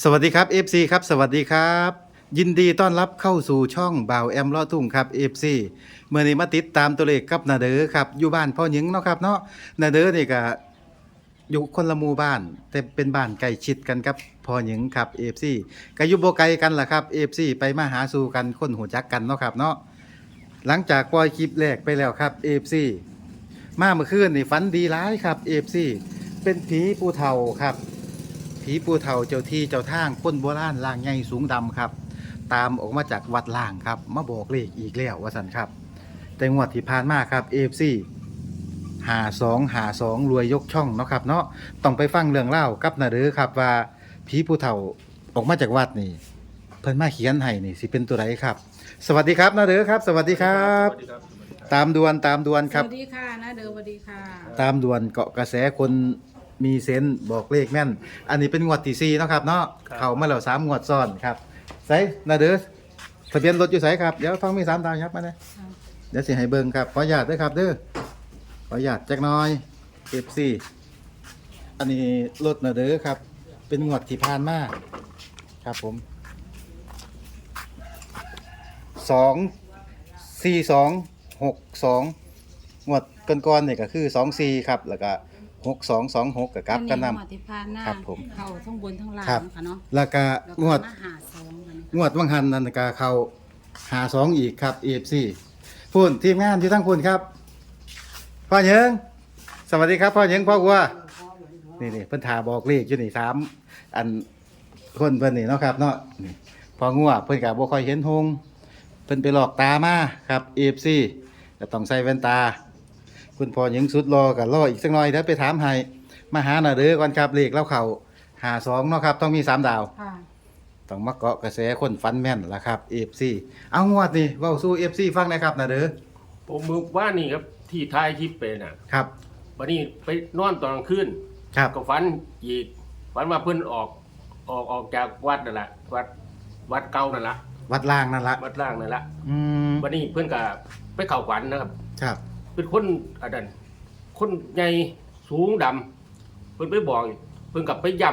สวัสดีครับ FC ครับสวัสดีครับ ยินดีต้อนรับเข้าสู่ช่องบ่าวแอมเลาะทุ่งครับ FC เมื่อนี้มาติดตามตัวเลขกับนาเดอครับอยู่บ้านพ่อหญิงเนาะครับเนาะนาเดอนี่ก็อยู่คนละหมู่บ้าน แต่เป็นบ้านใกล้ชิดกันครับพ่อหญิงครับ FC ก็อยู่บ่ไกลกันล่ะครับ FC ไปมาหาสู่กันคนหูจักกันเนาะครับเนาะหลังจากปล่อยคลิปแรกไปแล้วครับ FC มาเมื่อคืนนี่ฝันดีร้ายครับ FC เป็นผีปูเทาครับ ผีปูเฒ่าเจ้าที่เจ้าทางคนโบราณล่างใหญ่สูงดำครับ ตามออกมาจากวัดล่างครับ มาบอกเลขอีกแล้วว่าสันครับ แต่งวดที่ผ่านมาครับเอฟซีหาสองหาสองรวยยกช่องเนาะครับเนาะต้องไปฟังเรื่องเล่ากับนาเด้อครับว่าผีปูเฒ่าออกมาจากวัดนี่ เพิ่นมาเขียนให้นี่สิเป็นตัวไหนครับ สวัสดีครับนาเด้อครับ สวัสดีครับ สวัสดีครับ ตามดวนตามดวนครับ สวัสดีค่ะนะเดอสวัสดีค่ะ ตามด่วนเกาะกระแสคน มีเซนส์บอกเลขแม่น อันนี้เป็นงวดที่สี่เนาะครับเนาะเข้ามาแล้วสามงวดซ้อนครับไสนาเด้อทะเบียนรถอยู่ไสครับเดี๋ยวฟังมีสามดาวครับมาเลยเดี๋ยวสิให้เบิ่งครับขออนุญาตด้วยครับเด้อขออนุญาตจักหน้อย F4 อันนี้รถนาเด้อครับ เป็นงวดที่ผ่านมาครับผมสองสี่สองหกสอง งวดก่อนๆเนี่ยก็คือ2 4ครับ แล้วก็ 6 2 2 6กับกลับกันนำวัที่ผ่านหน้าครับผม เข้าทั้งบนทั้งล่างครับ ค่ะเนาะแล้วก็แล้วงวดก็มาหาซองกันงวดวังหันนั่นก็เข้าหา2อีกครับ EFC พูนทีมงานที่ทั้งพูนครับพ่อเหยิงสวัสดีครับพ่อเหยิงพ่อวัวนี่นี่เพิ่นถาบอกเลขอยู่นี่สามอันคนเพิ่นนี่เนาะครับเนาะนี่พองัวเพิ่นก็บ่ค่อยเห็นหงเพิ่นไปหลอกตามาครับ EFC ก็ต้องใส่แว่นตา คุณพ่อหญิงสุดรอกับรออีกสักหน่อยเดี๋ยวไปถามให้มาหาหน่าเด้อก่อนครับเลขเล่าเข่าหาสองเนาะครับ ต้องมีสามดาว ค่ะ ต้องมาเกาะกระแสคนฟันแม่นล่ะครับเอฟซีเอางวดนี่เว้าสู้เอฟซีฟังหนะครับนะเด้อผมมือว่านี่ครับที่ท้ายคลิปเป็นอะครับ วันนี้ไปนอนตอนกลางคืนครับก็ฝันอีกฝันว่าเพิ่นออกออกออกจากวัดนั่นแหละวัดวัดเก่านั่นละวัดล่างนั่นละวัดล่างนั่นละอืมวันนี้เพิ่นก็ไปเข้าฝันนะครับ ครับ เป็นคนอันนั้นคนใหญ่สูงดำเพิ่นไปบอกอีกเพิ่นกลับไปย่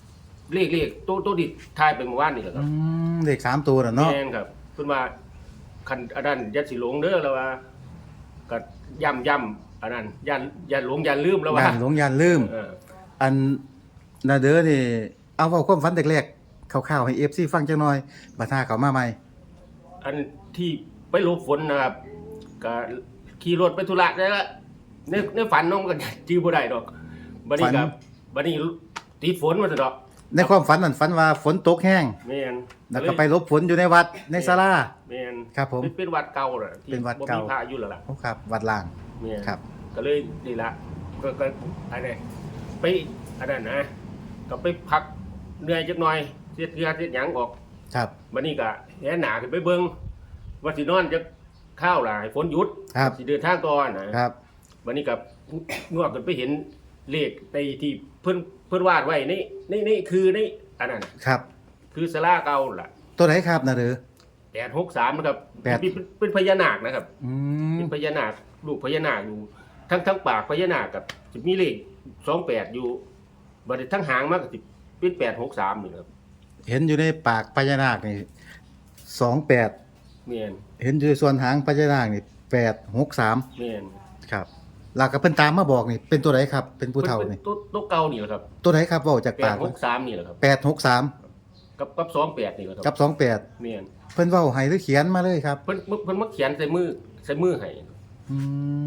ำเลขเลขโตโตดิทายไปเมื่อวานนี่แหละคอืรับมเลขสามตัวน่ะเนาะแม่นครับเพิ่นว่าคันอันนั้นยัดสิหลงเด้อแล้วว่าก็ย่ำย่ำอันนั้นยันยันหลงยันลืมแล้วว่าย่านหลงย่านลืม เอออันนาเด้อนี่เอาเว้าความฝันแรกๆคร่าวๆให้เอฟซีฟังจังหน่อยบัดหน้าเขามาใหม่อันที่ไปหลบฝนนะครับก็ ขี่รถไปธุระได้ละในในฝันน้องก็จื้อบ่ได้ดอกบัดนี้ครับบัดนี้ติดฝนมาซะดอกในความฝันนั่นฝันว่าฝนตกแห้งแม่นแล้วก็ไปหลบฝนอยู่ในวัดในศาลา แม่นครับผมเป็นวัดเก่าน่ะที่เป็นวัดเก่า บ่มีพระอยู่แล้วล่ะโอ้ครับ วัดล่างแม่น ครับ ก็เลยนี่ละก็ก็อันนี้ไปอันนั้นนะก็ไปพักเหนื่อยจักหน่อยเสียเทือเสียหยังออกครับ บัดนี้ก็แหหนาขึ้นไปเบิ่งว่าสินอนจะ ข้าวล่ะให้ฝนหยุดครับ สิเดินทางก่อนนะครับ วันนี้กับงวกกันไปเห็นเลขในที่เพิ่นเพิ่นวาดไว้นี่นี่นี่คือนี่อันนั้นน่ะครับ คือสลาเก่าล่ะตัวไหนครับนาเด้อแปดหกสามนะครับแปด เป็นเป็นพญานาคนะครับ อืมเป็นพญานาคลูกพญานาคอยู่ทั้งทั้งปากพญานาคกับจะมีเลขสองแปดอยู่บัดนี้ทั้งหางมากกับเป็นแปดหกสามนี่ครับเห็นอยู่ในปากพญานาคนี่สองแปด เมียนเห็นอยู่ในส่วนหางพญานาคนี่แปดหกสามเมียนครับหลักกับเพิ่นตามมาบอกนี่เป็นตัวไหนครับ เป็นผู้เฒ่าพิ่นี่นตัวตัวเก่านี่แหละครับตัวไหนครับเว่าจากแปปาดกหกสามนี่แหละครับแปดหกสามกับกับสองแปดนี่แหละคกัรับบสองแปดเมียนเพิ่นเว้าให้หรือเขียนมาเลยครับเพิ่นเพิ่นเพิ่นมาเขียนใส่มือใส่มือให้อื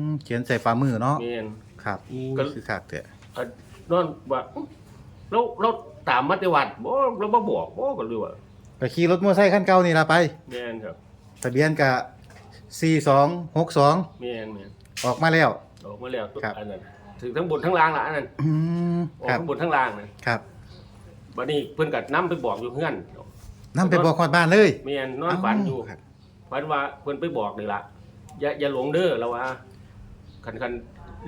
มเขียนใส่ฝ่ามือเนาะเมียนครับก็ คือคักแต่อะนอนว่าอุ๊ยเราเราตามมาแต่วัดบ่เราบ่บอกบ่ก็เลยว่าก็ขี่รถมอเตอร์ไซค์คันเก่านี่ล่ะไปเมียนครับ ทะเบียนก็สี่สองหกสองเมียนเมียนออกมาแล้ว ออกมาแล้วตัวครับ อันนั้นถึงทั้งบนทั้งล่างละอันนั้นอืมออกครับทั้งบนทั้งล่างนะครับบัดนี้เพิ่นก็นํไปบอกอยู่เฮือนนํไปบอกฮอดบ้านเลยเมียนนอนฝันอยู่ ครับ ฝันว่าเพิ่นไปบอกนี่ล่ะอย่าอย่าหลงเด้อแล้วว่าคันคัน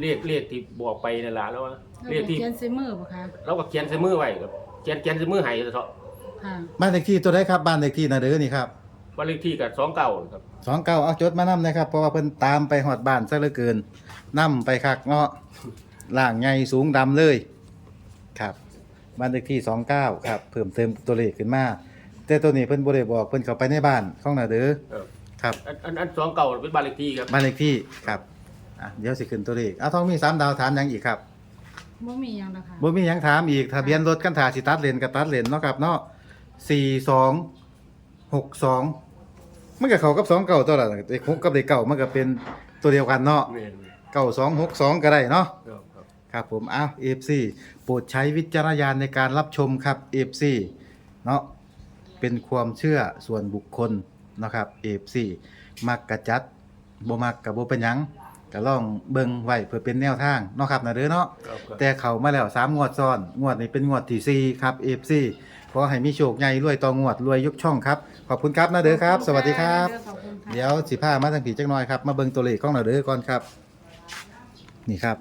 เรียกเรียกที่บอกไปนั่นล่ะแล้วว่าแล้วเรียกก็ที่เขียนใส่มือบ่คะเราก็เขียนใส่มือไว้ครับเขียนเขียนใส่มือให้เถอะค่ะบ้านเลขที่ตัวไหนครับบ้านเลขที่นาเด้อนี่ครับ บ้านเลขที่ก็29ครับสองเก้าเอาจดมานำนะครับ เพราะว่าเพิ่นตามไปหอดบ้านซะเหลือเกินนำไปคักเนาะล่างใหญ่สูงดำเลยครับบ้านเลขที่29ครับเพิ่มเติมตัวเลขขึ้นมาแต่ตัวนี้เพิ่นบ่ได้บอกเพิ่นเข้าไปในบ้านของนาเด้อครับครับ อันอันอันสองเก่าเป็นบ้านเลขที่ครับบ้านเลขที่ครับอะเดี๋ยวสิขึ้นตัวเลขเอาท้องมีสามดาวถามหยังอีกครับบ่มีหยังดอกค่ะบ่มีหยังถามอีกทะเบียนรถกันถาสิตัดเลนก็ตัดเลนเนาะครับเนาะ4262 มันก็เข้ากับ2เก่าตัวละเด็ก6กับเด็กเก่ามันก็เป็นตัวเดียวกันเนาะแม่นเก่า262ก็ได้เนาะ ครับครับครับผมอ้าว FC โปรดใช้วิจารณญาณในการรับชมครับ FC เนาะเป็นความเชื่อส่วนบุคคลเนาะครับ FC มักกะจัดบ่มักกะบ่เป็นหยัง ก็ลองเบิ่งไว้เพื่อเป็นแนวทางเนาะครับนะเด้อเนาะครับครับ แต่เขามาแล้ว3งวดซ้อน งวดนี้เป็นงวดที่สี่ครับ FC ขอให้มีโชคใหญ่รวยต่องวดรวยยกช่องครับ ขอบคุณครับนะเด้อครับ สวัสดีครับ ขอบคุณค่ะ เดี๋ยวสิพามาทางผีจักหน่อยครับ มาเบิ่งตัวเลขของเราเด้อก่อนครับ นี่ครับ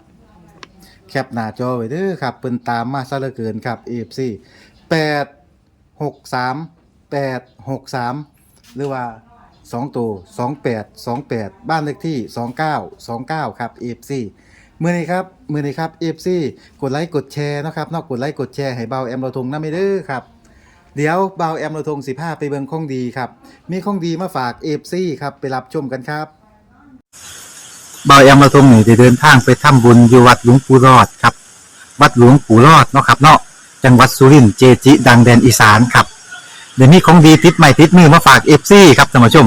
แคปหน้าจอไว้เด้อครับเปิ้นตามมาซะเหลือเกินครับ AFC 8 6 3 8 6 3 หรือว่า 2ตัว28 28บ้านเลขที่29 29ครับ AFC มื้อนี้ครับมื้อนี้ครับ AFC กดไลค์กดแชร์นะครับนอกกดไลค์กดแชร์ให้เบาแอมเราทงนำไปเด้อครับเดี๋ยวเบาแอมเราทง15ไปเบิงของดีครับ มีของดีมาฝาก AFC ครับไปรับชมกันครับเบาแอมมาทงนี่ได้เดินทางไปทำบุญอยู่วัดหลวงปู่รอดครับ วัดหลวงปู่รอดเนาะครับเนาะจังหวัดสุรินทร์เจจิ ดังแดนอีสานครับเดี๋ยวนี้ของดีติดใหม่ติดมือมาฝากเอฟซีครับท่านผู้ชม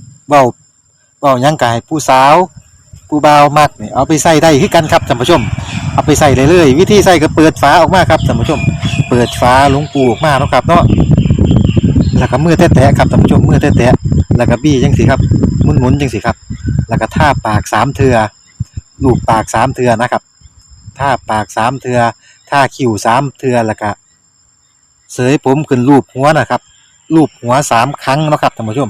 เว้าเว้าหยังกายผู้สาวผู้บ่าวมักนี่เอาไปใส่ได้คือกันครับท่านผู้ชม เอาไปใส่เลยเลยวิธีใส่ก็เปิดฝาออกมาครับท่านผู้ชม เปิดฝาหลวงปูออกมาเนาะครับเนาะแล้วก็มือแตะๆครับท่านผู้ชมมือแตะๆแล้วก็บี้จังสิครับหมุนๆจังสิครับ แล้วก็ท่าปากสามเทือลูบปากสามเทือนะครับท่าปากสามเทือท่าคิ้วสามเทือแล้วก็เสยผมขึ้นรูปหัวนะครับรูปหัวสามครั้งเนาะครับท่านผู้ชม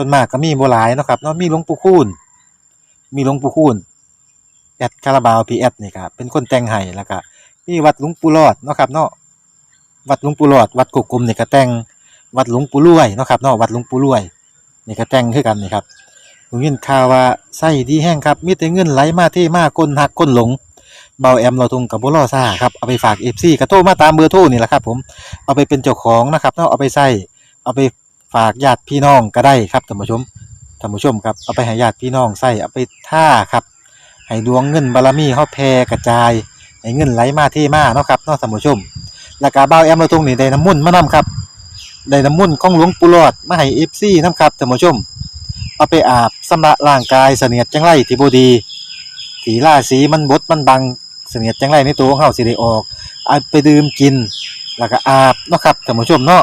ส่วนมากก็มีบ่หลายเนาะครับเนาะมีหลวงปู่คูณมีหลวงปู่คูณแอดคาราบาวพีแอดนี่ครับเป็นคนแต่งให้แล้วก็มีวัดหลวงปู่รอดเนาะครับเนาะวัดหลวงปู่รอด วัดกุกกลมนี่ก็แต่งวัดหลวงปู่รวยเนาะครับเนาะวัดหลวงปู่รวยนี่ก็แต่งคือกันนี่ครับผมยินข่าวว่าไส้ดีแห้งครับมีแต่เงินไหลมาเทมาก้นหักก้นหลงเบาแอมเราทุงกับบุรอซ่าครับเอาไปฝากเอฟซีกระโทรมาตามเบอร์โทรนี่แหละครับผมเอาไปเป็นเจ้าของนะครับเนาะเอาไปใส่เอาไป ฝากญาติพี่น้องก็ได้ครับท่านผู้ชมท่านผู้ชมครับเอาไปให้ญาติพี่น้องใส่เอาไปท่าครับ ให้ดวงเงินบารมีเฮาแผ่กระจาย ให้เงินไหลมาเทมาเนาะครับเนาะท่านผู้ชม แล้วก็บ่าวแอมเราตรงนี้ได้น้ำมุ่นมานํครับได้น้ำมุ่นของหลวงปู่หลอดมาให้ FC นํครับท่านผู้ชม เอาไปอาบสำระร่างกายเสนียดจังไรที่บดีสีราสีมันบดมันบังเสนียดจังไรในตัวของเฮาสิได้ออกเอาไปดื่มกิน แล้วก็อาบเนาะครับท่านผู้ชมเนาะ